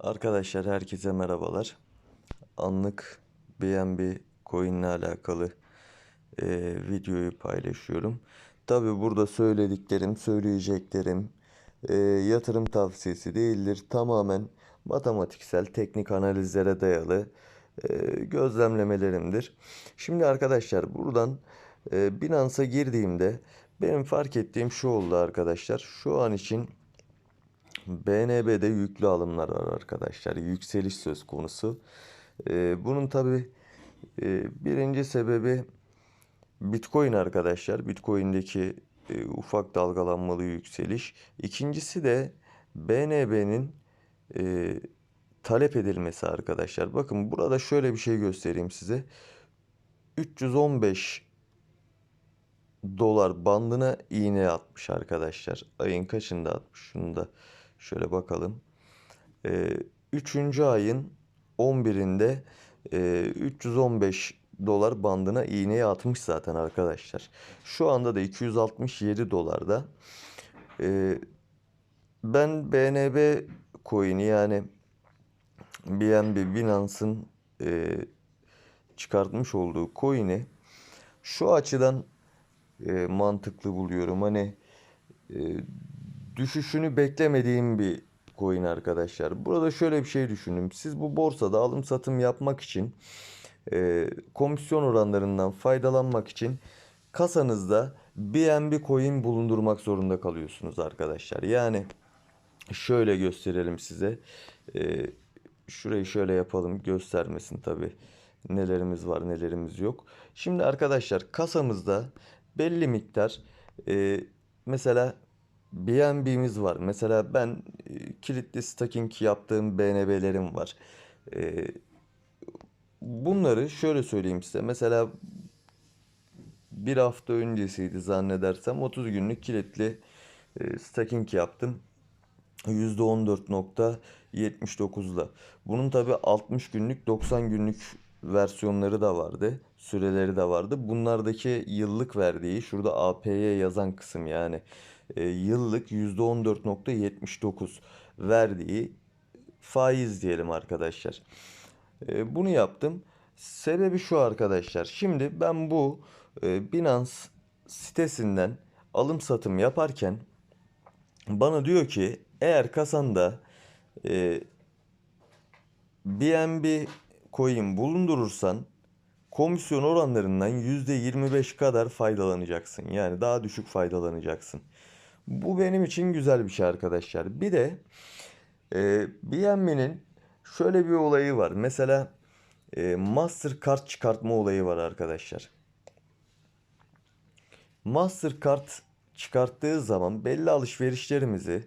Arkadaşlar herkese merhabalar. Anlık BNB coin ile alakalı e, videoyu paylaşıyorum. Tabi burada söylediklerim, söyleyeceklerim e, yatırım tavsiyesi değildir. Tamamen matematiksel, teknik analizlere dayalı e, gözlemlemelerimdir. Şimdi arkadaşlar buradan e, Binance'a girdiğimde benim fark ettiğim şu oldu arkadaşlar. Şu an için BNB'de yüklü alımlar var arkadaşlar. Yükseliş söz konusu. Ee, bunun tabi birinci sebebi Bitcoin arkadaşlar. Bitcoin'deki e, ufak dalgalanmalı yükseliş. İkincisi de BNB'nin e, talep edilmesi arkadaşlar. Bakın burada şöyle bir şey göstereyim size. 315 dolar bandına iğne atmış arkadaşlar. Ayın kaçında atmış? Şunu da Şöyle bakalım. Ee, üçüncü ayın 11'inde e, 315 dolar bandına iğneyi atmış zaten arkadaşlar. Şu anda da 267 dolarda. Ee, ben BNB coin'i yani BNB Binance'ın e, çıkartmış olduğu coin'i şu açıdan e, mantıklı buluyorum. Hani e, düşüşünü beklemediğim bir coin arkadaşlar. Burada şöyle bir şey düşünün. Siz bu borsada alım satım yapmak için e, komisyon oranlarından faydalanmak için kasanızda BNB coin bulundurmak zorunda kalıyorsunuz arkadaşlar. Yani şöyle gösterelim size. E, şurayı şöyle yapalım göstermesin tabi. Nelerimiz var nelerimiz yok. Şimdi arkadaşlar kasamızda belli miktar e, mesela BNB'miz var. Mesela ben e, kilitli staking yaptığım BNB'lerim var. E, bunları şöyle söyleyeyim size. Mesela bir hafta öncesiydi zannedersem 30 günlük kilitli e, staking yaptım. %14.79'la. Bunun tabi 60 günlük 90 günlük versiyonları da vardı. Süreleri de vardı. Bunlardaki yıllık verdiği şurada AP'ye yazan kısım yani e, yıllık %14.79 verdiği faiz diyelim arkadaşlar. E, bunu yaptım. Sebebi şu arkadaşlar. Şimdi ben bu e, Binance sitesinden alım satım yaparken bana diyor ki eğer kasanda e, BNB coin bulundurursan komisyon oranlarından %25 kadar faydalanacaksın. Yani daha düşük faydalanacaksın. Bu benim için güzel bir şey arkadaşlar. Bir de e, BNB'nin şöyle bir olayı var. Mesela e, Mastercard çıkartma olayı var arkadaşlar. Mastercard çıkarttığı zaman belli alışverişlerimizi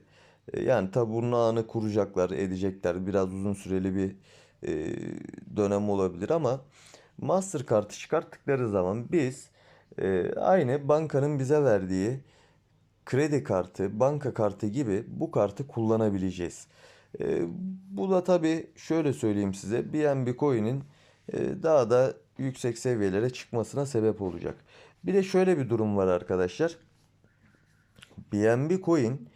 e, yani tabi bunun ağını kuracaklar, edecekler. Biraz uzun süreli bir e, dönem olabilir ama Mastercard'ı çıkarttıkları zaman biz e, aynı bankanın bize verdiği kredi kartı, banka kartı gibi bu kartı kullanabileceğiz. E, bu da tabii şöyle söyleyeyim size BNB Coin'in e, daha da yüksek seviyelere çıkmasına sebep olacak. Bir de şöyle bir durum var arkadaşlar. BNB Coin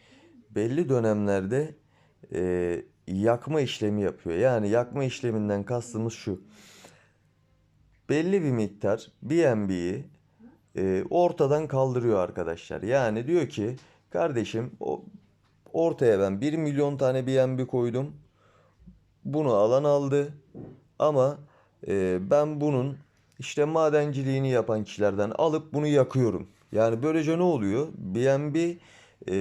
belli dönemlerde e, yakma işlemi yapıyor. Yani yakma işleminden kastımız şu. Belli bir miktar BNB'yi e, ortadan kaldırıyor arkadaşlar. Yani diyor ki kardeşim o ortaya ben 1 milyon tane BNB koydum. Bunu alan aldı. Ama e, ben bunun işte madenciliğini yapan kişilerden alıp bunu yakıyorum. Yani böylece ne oluyor? BNB e,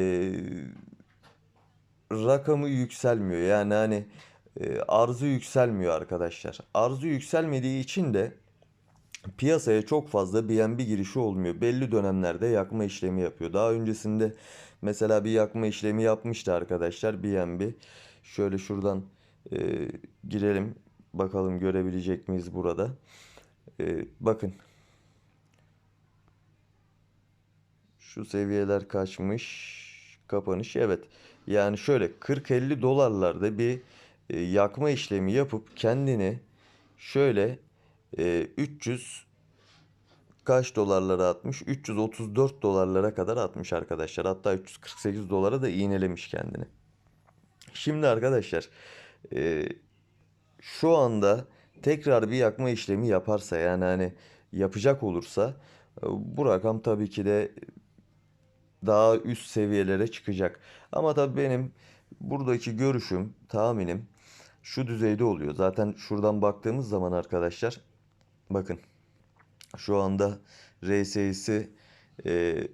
rakamı yükselmiyor. Yani hani e, arzı yükselmiyor arkadaşlar. Arzı yükselmediği için de piyasaya çok fazla BNB girişi olmuyor. Belli dönemlerde yakma işlemi yapıyor. Daha öncesinde mesela bir yakma işlemi yapmıştı arkadaşlar BNB. Şöyle şuradan e, girelim. Bakalım görebilecek miyiz burada. E, bakın. Şu seviyeler kaçmış. Kapanış evet. Yani şöyle 40-50 dolarlarda bir e, yakma işlemi yapıp kendini şöyle e, 300 kaç dolarlara atmış? 334 dolarlara kadar atmış arkadaşlar. Hatta 348 dolara da iğnelemiş kendini. Şimdi arkadaşlar e, şu anda tekrar bir yakma işlemi yaparsa yani hani yapacak olursa e, bu rakam tabii ki de daha üst seviyelere çıkacak. Ama tabii benim buradaki görüşüm, tahminim şu düzeyde oluyor. Zaten şuradan baktığımız zaman arkadaşlar bakın şu anda RSI'si e,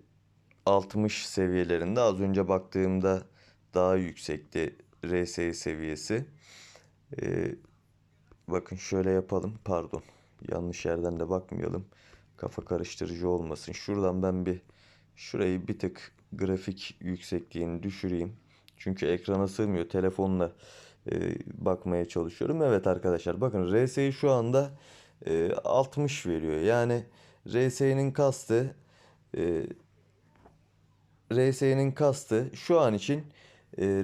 60 seviyelerinde. Az önce baktığımda daha yüksekti RSI seviyesi. E, bakın şöyle yapalım. Pardon. Yanlış yerden de bakmayalım. Kafa karıştırıcı olmasın. Şuradan ben bir şurayı bir tık grafik yüksekliğini düşüreyim. Çünkü ekrana sığmıyor. Telefonla e, bakmaya çalışıyorum. Evet arkadaşlar bakın RSI şu anda e, 60 veriyor. Yani RSI'nin kastı e, RSI'nin kastı şu an için e,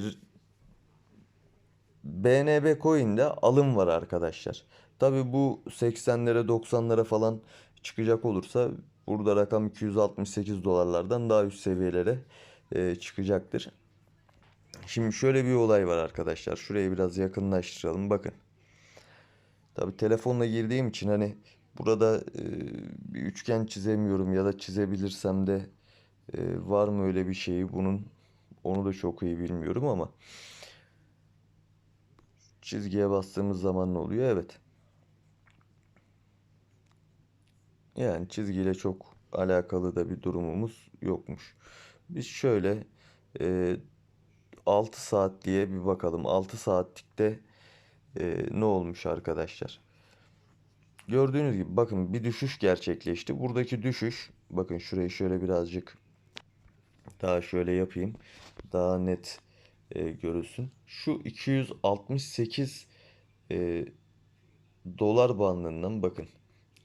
BNB Coin'de alım var arkadaşlar. Tabi bu 80'lere 90'lara falan çıkacak olursa burada rakam 268 dolarlardan daha üst seviyelere e, çıkacaktır. Şimdi şöyle bir olay var arkadaşlar. Şurayı biraz yakınlaştıralım. Bakın. Tabi telefonla girdiğim için hani burada e, bir üçgen çizemiyorum ya da çizebilirsem de e, var mı öyle bir şeyi bunun onu da çok iyi bilmiyorum ama çizgiye bastığımız zaman ne oluyor? Evet. Yani çizgiyle çok alakalı da bir durumumuz yokmuş. Biz şöyle e, 6 saat diye bir bakalım. 6 saatlikte e, ne olmuş arkadaşlar? Gördüğünüz gibi bakın bir düşüş gerçekleşti. Buradaki düşüş bakın şurayı şöyle birazcık daha şöyle yapayım. Daha net e, görülsün. Şu 268 e, dolar bandından bakın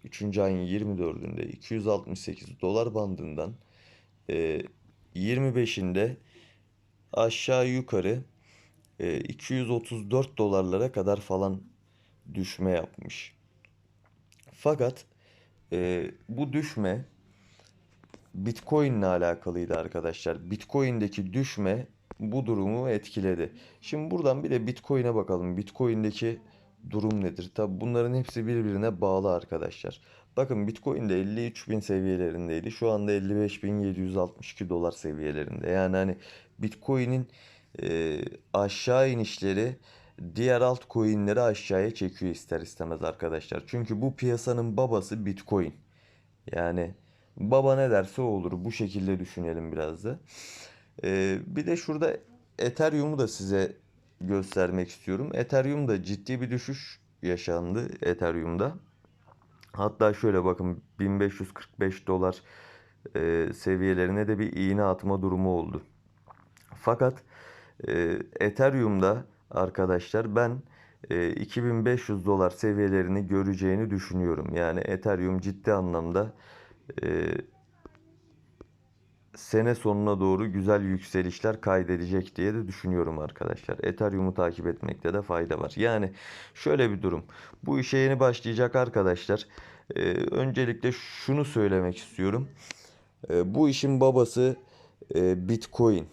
3. ayın 24'ünde 268 dolar bandından e, 25'inde aşağı yukarı 234 dolarlara kadar falan düşme yapmış. Fakat e, bu düşme Bitcoin ile alakalıydı arkadaşlar. Bitcoin'deki düşme bu durumu etkiledi. Şimdi buradan bir de Bitcoin'e bakalım. Bitcoin'deki durum nedir? Tabi bunların hepsi birbirine bağlı arkadaşlar. Bakın Bitcoin de 53 bin seviyelerindeydi. Şu anda 55.762 dolar seviyelerinde. Yani hani Bitcoin'in e, aşağı inişleri diğer altcoin'leri aşağıya çekiyor ister istemez arkadaşlar. Çünkü bu piyasanın babası Bitcoin. Yani baba ne derse olur. Bu şekilde düşünelim biraz da. E, bir de şurada Ethereum'u da size göstermek istiyorum. Ethereum'da ciddi bir düşüş yaşandı Ethereum'da. Hatta şöyle bakın 1545 dolar e, seviyelerine de bir iğne atma durumu oldu. Fakat e, Ethereum'da arkadaşlar ben e, 2500 dolar seviyelerini göreceğini düşünüyorum. Yani Ethereum ciddi anlamda e, sene sonuna doğru güzel yükselişler kaydedecek diye de düşünüyorum arkadaşlar. Ethereum'u takip etmekte de fayda var. Yani şöyle bir durum. Bu işe yeni başlayacak arkadaşlar. E, öncelikle şunu söylemek istiyorum. E, bu işin babası e, Bitcoin.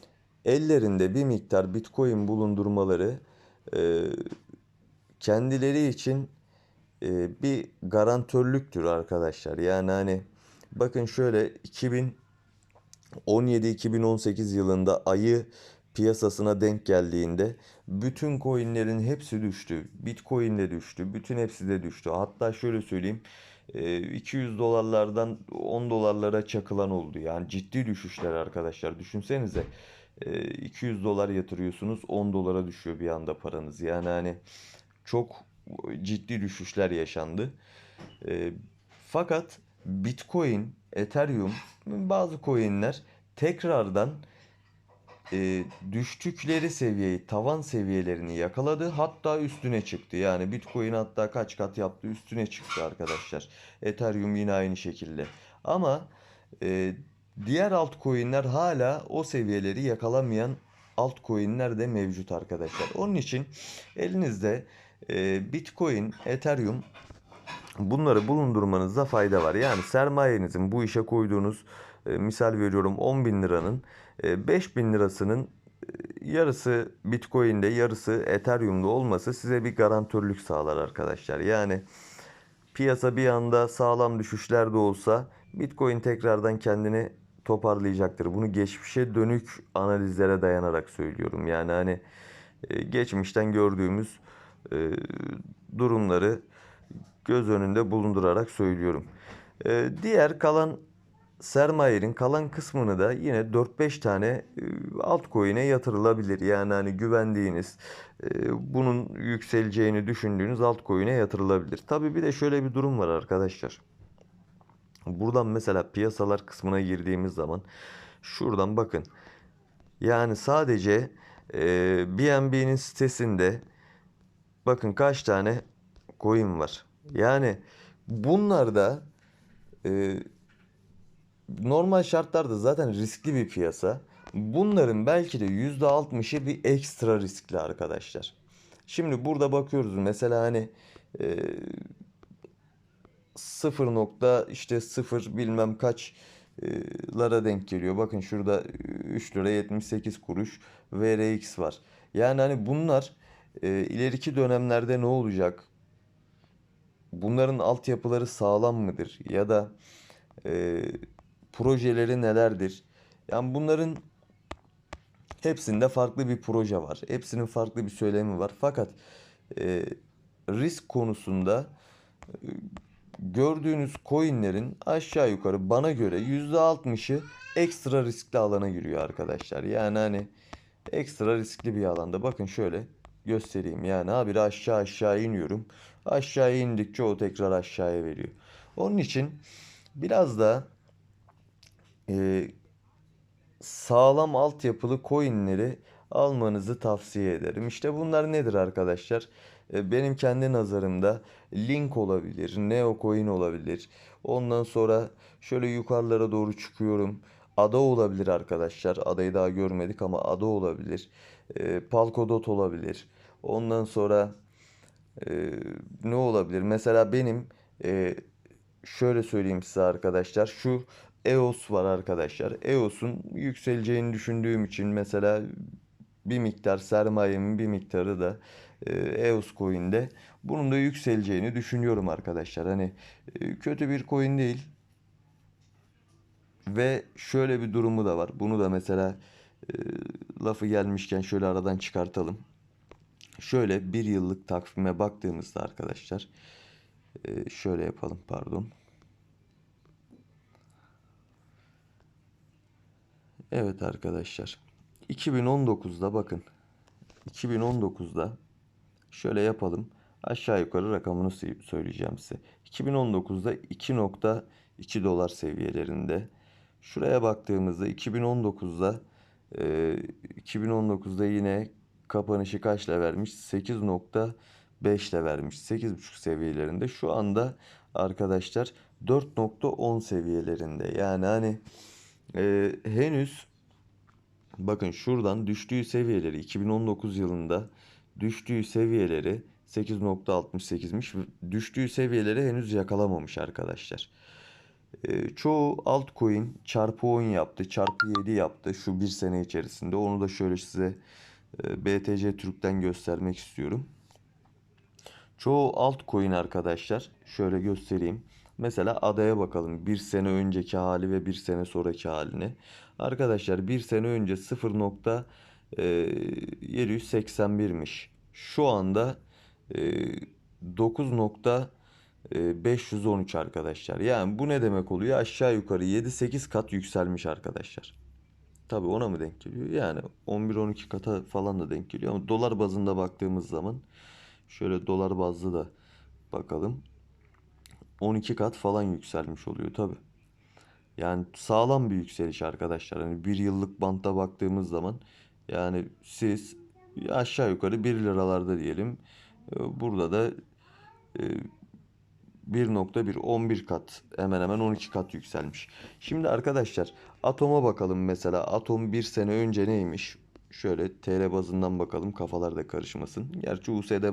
Ellerinde bir miktar Bitcoin bulundurmaları e, kendileri için e, bir garantörlüktür arkadaşlar. Yani hani bakın şöyle 2017-2018 yılında ayı piyasasına denk geldiğinde bütün coinlerin hepsi düştü. Bitcoin de düştü. Bütün hepsi de düştü. Hatta şöyle söyleyeyim 200 dolarlardan 10 dolarlara çakılan oldu. Yani ciddi düşüşler arkadaşlar. Düşünsenize 200 dolar yatırıyorsunuz 10 dolara düşüyor bir anda paranız. Yani hani çok ciddi düşüşler yaşandı. Fakat Bitcoin, Ethereum, bazı coinler tekrardan e, düştükleri seviyeyi, tavan seviyelerini yakaladı. Hatta üstüne çıktı. Yani Bitcoin hatta kaç kat yaptı üstüne çıktı arkadaşlar. Ethereum yine aynı şekilde. Ama e, diğer altcoin'ler hala o seviyeleri yakalamayan altcoin'ler de mevcut arkadaşlar. Onun için elinizde e, Bitcoin, Ethereum bunları bulundurmanızda fayda var. Yani sermayenizin bu işe koyduğunuz e, misal veriyorum 10 bin liranın e, 5 bin lirasının yarısı Bitcoin'de yarısı Ethereum'da olması size bir garantörlük sağlar arkadaşlar. Yani piyasa bir anda sağlam düşüşler de olsa Bitcoin tekrardan kendini toparlayacaktır. Bunu geçmişe dönük analizlere dayanarak söylüyorum. Yani hani e, geçmişten gördüğümüz e, durumları göz önünde bulundurarak söylüyorum. E, diğer kalan sermayenin kalan kısmını da yine 4-5 tane altcoin'e yatırılabilir. Yani hani güvendiğiniz, bunun yükseleceğini düşündüğünüz altcoin'e yatırılabilir. Tabii bir de şöyle bir durum var arkadaşlar. Buradan mesela piyasalar kısmına girdiğimiz zaman şuradan bakın. Yani sadece e, BNB'nin sitesinde bakın kaç tane coin var. Yani bunlarda e, normal şartlarda zaten riskli bir piyasa. Bunların belki de %60'ı bir ekstra riskli arkadaşlar. Şimdi burada bakıyoruz mesela hani e, 0 nokta işte 0 bilmem kaç lara denk geliyor. Bakın şurada 3 lira 78 kuruş VRX var. Yani hani bunlar e, ileriki dönemlerde ne olacak? Bunların altyapıları sağlam mıdır? Ya da e, projeleri nelerdir? Yani bunların hepsinde farklı bir proje var. Hepsinin farklı bir söylemi var. Fakat e, risk konusunda e, gördüğünüz coinlerin aşağı yukarı bana göre %60'ı ekstra riskli alana giriyor arkadaşlar. Yani hani ekstra riskli bir alanda. Bakın şöyle göstereyim. Yani habire aşağı aşağı iniyorum. Aşağı indikçe o tekrar aşağıya veriyor. Onun için biraz da e, sağlam altyapılı coinleri almanızı tavsiye ederim. İşte bunlar nedir arkadaşlar? E, benim kendi nazarımda Link olabilir, Neocoin olabilir. Ondan sonra şöyle yukarılara doğru çıkıyorum. Ada olabilir arkadaşlar. Adayı daha görmedik ama ada olabilir. E, Polkadot olabilir. Ondan sonra e, ne olabilir? Mesela benim e, şöyle söyleyeyim size arkadaşlar. Şu EOS var arkadaşlar. EOS'un yükseleceğini düşündüğüm için mesela bir miktar sermayemin bir miktarı da e, EOS coin'de bunun da yükseleceğini düşünüyorum arkadaşlar. Hani e, kötü bir coin değil. Ve şöyle bir durumu da var. Bunu da mesela e, lafı gelmişken şöyle aradan çıkartalım. Şöyle bir yıllık takvime baktığımızda arkadaşlar şöyle yapalım pardon. Evet arkadaşlar. 2019'da bakın. 2019'da şöyle yapalım. Aşağı yukarı rakamını söyleyeceğim size. 2019'da 2.2 dolar seviyelerinde. Şuraya baktığımızda 2019'da e, 2019'da yine kapanışı kaçla vermiş? 8.5 ile vermiş. 8.5 seviyelerinde. Şu anda arkadaşlar 4.10 seviyelerinde. Yani hani e, henüz bakın şuradan düştüğü seviyeleri 2019 yılında düştüğü seviyeleri 8.68'miş. Düştüğü seviyeleri henüz yakalamamış arkadaşlar. E, çoğu altcoin çarpı 10 yaptı, çarpı 7 yaptı şu bir sene içerisinde. Onu da şöyle size e, BTC Türk'ten göstermek istiyorum. Çoğu altcoin arkadaşlar şöyle göstereyim. Mesela adaya bakalım. Bir sene önceki hali ve bir sene sonraki halini. Arkadaşlar bir sene önce 0.781'miş. E, Şu anda 9.513 e, arkadaşlar. Yani bu ne demek oluyor? Aşağı yukarı 7-8 kat yükselmiş arkadaşlar. Tabi ona mı denk geliyor? Yani 11-12 kata falan da denk geliyor. Ama dolar bazında baktığımız zaman şöyle dolar bazlı da bakalım. 12 kat falan yükselmiş oluyor tabi. Yani sağlam bir yükseliş arkadaşlar. Hani bir yıllık bantta baktığımız zaman yani siz aşağı yukarı 1 liralarda diyelim. Ee, burada da 1.1 e, 11 kat hemen hemen 12 kat yükselmiş. Şimdi arkadaşlar Atom'a bakalım mesela. Atom bir sene önce neymiş? Şöyle TL bazından bakalım kafalar da karışmasın. Gerçi USD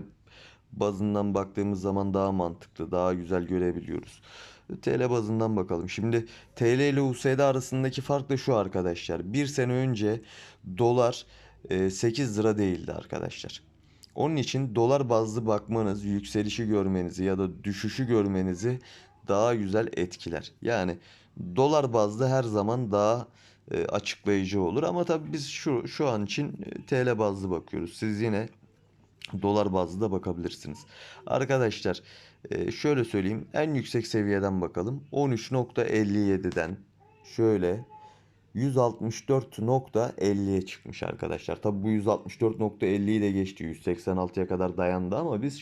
bazından baktığımız zaman daha mantıklı, daha güzel görebiliyoruz. TL bazından bakalım. Şimdi TL ile USD arasındaki fark da şu arkadaşlar. Bir sene önce dolar e, 8 lira değildi arkadaşlar. Onun için dolar bazlı bakmanız, yükselişi görmenizi ya da düşüşü görmenizi daha güzel etkiler. Yani dolar bazlı her zaman daha e, açıklayıcı olur ama tabii biz şu şu an için e, TL bazlı bakıyoruz. Siz yine dolar bazlı da bakabilirsiniz. Arkadaşlar e, şöyle söyleyeyim en yüksek seviyeden bakalım. 13.57'den şöyle 164.50'ye çıkmış arkadaşlar. Tabi bu 164.50'yi de geçti. 186'ya kadar dayandı ama biz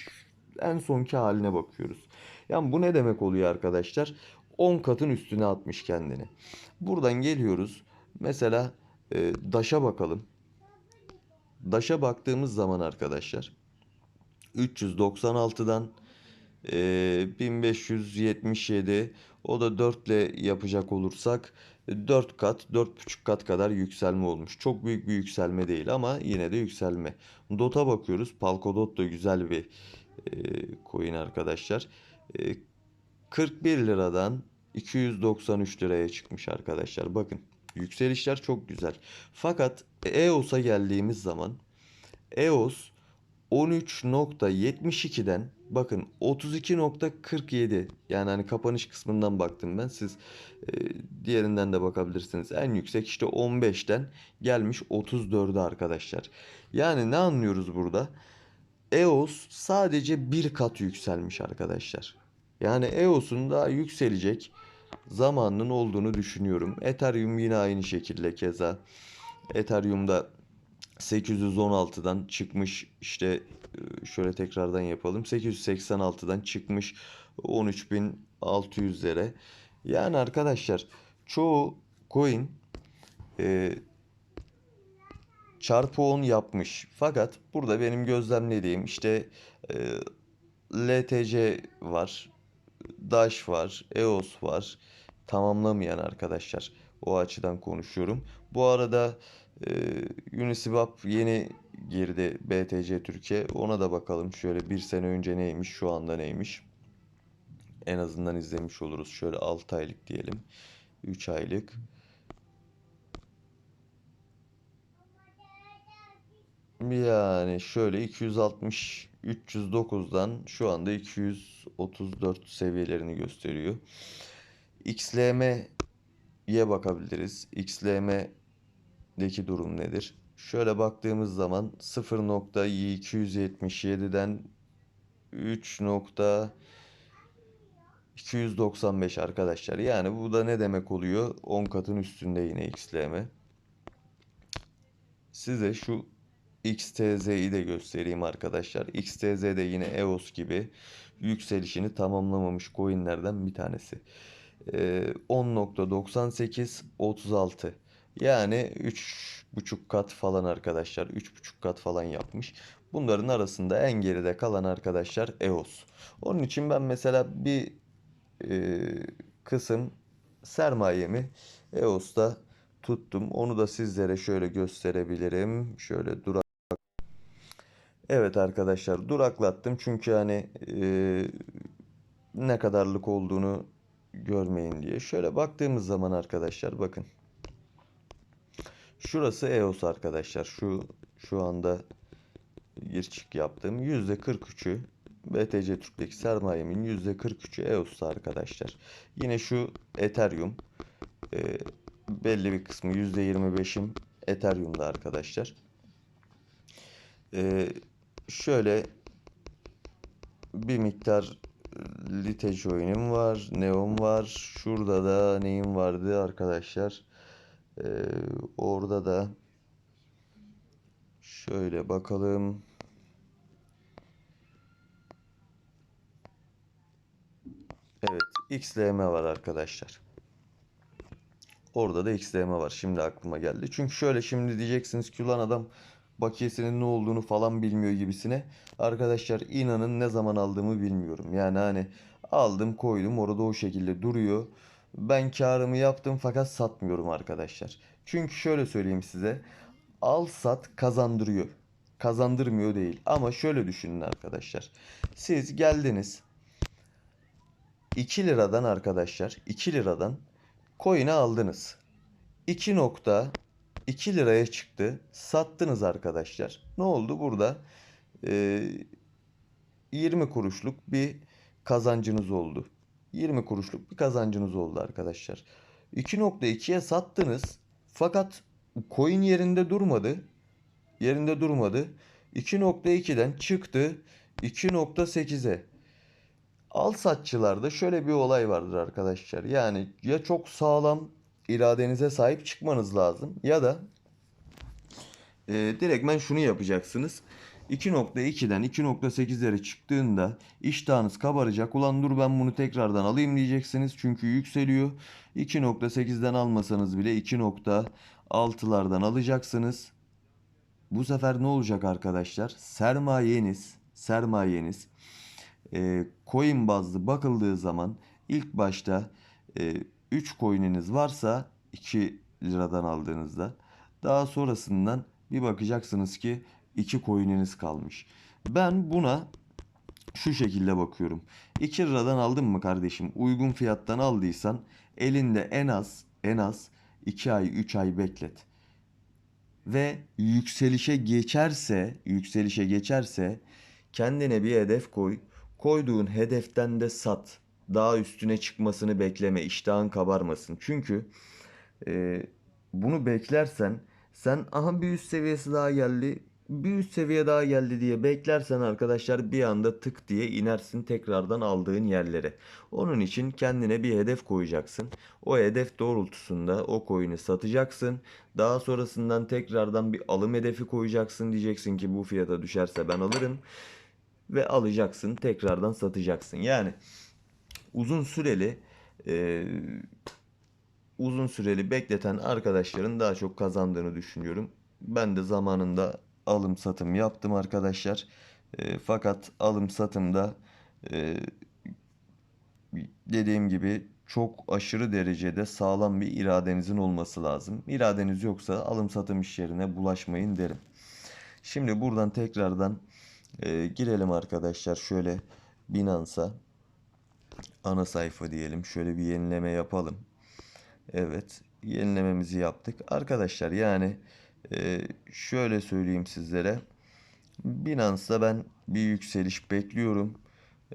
en sonki haline bakıyoruz. Yani bu ne demek oluyor arkadaşlar? 10 katın üstüne atmış kendini. Buradan geliyoruz. Mesela e, DAŞ'a bakalım. DAŞ'a baktığımız zaman arkadaşlar 396'dan e, 1577 o da 4 ile yapacak olursak 4 kat 4,5 kat kadar yükselme olmuş. Çok büyük bir yükselme değil ama yine de yükselme. DOT'a bakıyoruz. Polkadot da güzel bir e, coin arkadaşlar. E, 41 liradan 293 liraya çıkmış arkadaşlar. Bakın yükselişler çok güzel. Fakat EOS'a geldiğimiz zaman EOS 13.72'den bakın 32.47 yani hani kapanış kısmından baktım ben siz e, diğerinden de bakabilirsiniz. En yüksek işte 15'ten gelmiş 34'e arkadaşlar. Yani ne anlıyoruz burada? EOS sadece bir kat yükselmiş arkadaşlar. Yani EOS'un daha yükselecek zamanının olduğunu düşünüyorum. Ethereum yine aynı şekilde keza. Ethereum'da 816'dan çıkmış işte e, şöyle tekrardan yapalım. 886'dan çıkmış 13.600'lere. Yani arkadaşlar çoğu coin e, çarpı 10 yapmış. Fakat burada benim gözlemlediğim işte e, LTC var, Dash var, EOS var. Tamamlamayan arkadaşlar. O açıdan konuşuyorum. Bu arada e, Uniswap yeni girdi BTC Türkiye. Ona da bakalım. Şöyle bir sene önce neymiş, şu anda neymiş. En azından izlemiş oluruz. Şöyle 6 aylık diyelim. 3 aylık. Yani şöyle 260 309'dan şu anda 234 seviyelerini gösteriyor. XLM'ye bakabiliriz. XLM'deki durum nedir? Şöyle baktığımız zaman 0.277'den 3.295 arkadaşlar. Yani bu da ne demek oluyor? 10 katın üstünde yine XLM. Size şu XTZ'yi de göstereyim arkadaşlar. XTZ de yine EOS gibi yükselişini tamamlamamış coinlerden bir tanesi. Ee, 10.98 36 yani 3.5 kat falan arkadaşlar 3.5 kat falan yapmış. Bunların arasında en geride kalan arkadaşlar EOS. Onun için ben mesela bir e, kısım sermayemi EOS'ta tuttum. Onu da sizlere şöyle gösterebilirim. Şöyle durak. Evet arkadaşlar duraklattım çünkü hani e, ne kadarlık olduğunu görmeyin diye. Şöyle baktığımız zaman arkadaşlar bakın. Şurası EOS arkadaşlar. Şu şu anda gir çık yaptığım %43'ü BTC Türk'teki sermayemin %43'ü EOS'ta arkadaşlar. Yine şu Ethereum e, belli bir kısmı %25'im Ethereum'da arkadaşlar. E, şöyle bir miktar Lite Join'im var. Neon var. Şurada da neyim vardı arkadaşlar. Ee, orada da şöyle bakalım. Evet, XLM var arkadaşlar. Orada da XLM var. Şimdi aklıma geldi. Çünkü şöyle şimdi diyeceksiniz ki ulan adam bakiyesinin ne olduğunu falan bilmiyor gibisine. Arkadaşlar inanın ne zaman aldığımı bilmiyorum. Yani hani aldım koydum orada o şekilde duruyor. Ben karımı yaptım fakat satmıyorum arkadaşlar. Çünkü şöyle söyleyeyim size. Al sat kazandırıyor. Kazandırmıyor değil. Ama şöyle düşünün arkadaşlar. Siz geldiniz. 2 liradan arkadaşlar 2 liradan coin'i aldınız. 2 nokta 2 liraya çıktı. Sattınız arkadaşlar. Ne oldu burada? Ee, 20 kuruşluk bir kazancınız oldu. 20 kuruşluk bir kazancınız oldu arkadaşlar. 2.2'ye sattınız. Fakat coin yerinde durmadı. Yerinde durmadı. 2.2'den çıktı 2.8'e. Al satçılarda şöyle bir olay vardır arkadaşlar. Yani ya çok sağlam iradenize sahip çıkmanız lazım ya da e, direktmen şunu yapacaksınız. 2.2'den 2.8'lere çıktığında iştahınız kabaracak. Ulan dur ben bunu tekrardan alayım diyeceksiniz. Çünkü yükseliyor. 2.8'den almasanız bile 2.6'lardan alacaksınız. Bu sefer ne olacak arkadaşlar? Sermayeniz, sermayeniz e, coin bazlı bakıldığı zaman ilk başta e, 3 coin'iniz varsa 2 liradan aldığınızda daha sonrasından bir bakacaksınız ki 2 coin'iniz kalmış. Ben buna şu şekilde bakıyorum. 2 liradan aldın mı kardeşim? Uygun fiyattan aldıysan elinde en az en az 2 ay 3 ay beklet. Ve yükselişe geçerse, yükselişe geçerse kendine bir hedef koy. Koyduğun hedeften de sat. Daha üstüne çıkmasını bekleme, iştahın kabarmasın. Çünkü e, bunu beklersen sen aha bir üst seviyesi daha geldi, bir üst seviye daha geldi diye beklersen arkadaşlar bir anda tık diye inersin tekrardan aldığın yerlere. Onun için kendine bir hedef koyacaksın. O hedef doğrultusunda o coin'i satacaksın. Daha sonrasından tekrardan bir alım hedefi koyacaksın. Diyeceksin ki bu fiyata düşerse ben alırım. Ve alacaksın tekrardan satacaksın. Yani uzun süreli e, uzun süreli bekleten arkadaşların daha çok kazandığını düşünüyorum. Ben de zamanında alım satım yaptım arkadaşlar. E, fakat alım satımda e, dediğim gibi çok aşırı derecede sağlam bir iradenizin olması lazım. İradeniz yoksa alım satım işlerine bulaşmayın derim. Şimdi buradan tekrardan e, girelim arkadaşlar şöyle Binance'a ana sayfa diyelim. Şöyle bir yenileme yapalım. Evet yenilememizi yaptık. Arkadaşlar yani e, şöyle söyleyeyim sizlere. Binance'da ben bir yükseliş bekliyorum.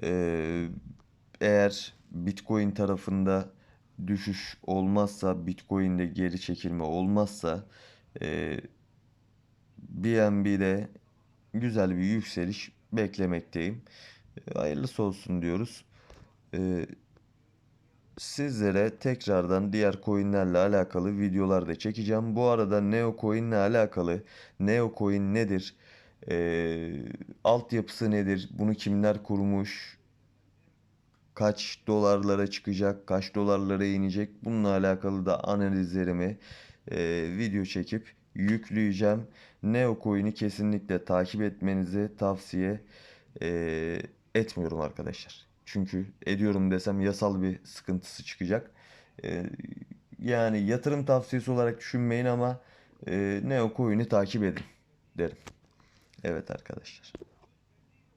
E, eğer Bitcoin tarafında düşüş olmazsa, Bitcoin'de geri çekilme olmazsa e, BNB'de güzel bir yükseliş beklemekteyim. Hayırlısı olsun diyoruz. E, sizlere tekrardan diğer coinlerle alakalı videolar da çekeceğim. Bu arada Neo Coin ile alakalı Neo Coin nedir? E, altyapısı nedir? Bunu kimler kurmuş? Kaç dolarlara çıkacak? Kaç dolarlara inecek? Bununla alakalı da analizlerimi e, video çekip yükleyeceğim. Neo Coin'i kesinlikle takip etmenizi tavsiye e, etmiyorum arkadaşlar. Çünkü ediyorum desem yasal bir sıkıntısı çıkacak. E, yani yatırım tavsiyesi olarak düşünmeyin ama e, Neo Coin'i takip edin derim. Evet arkadaşlar.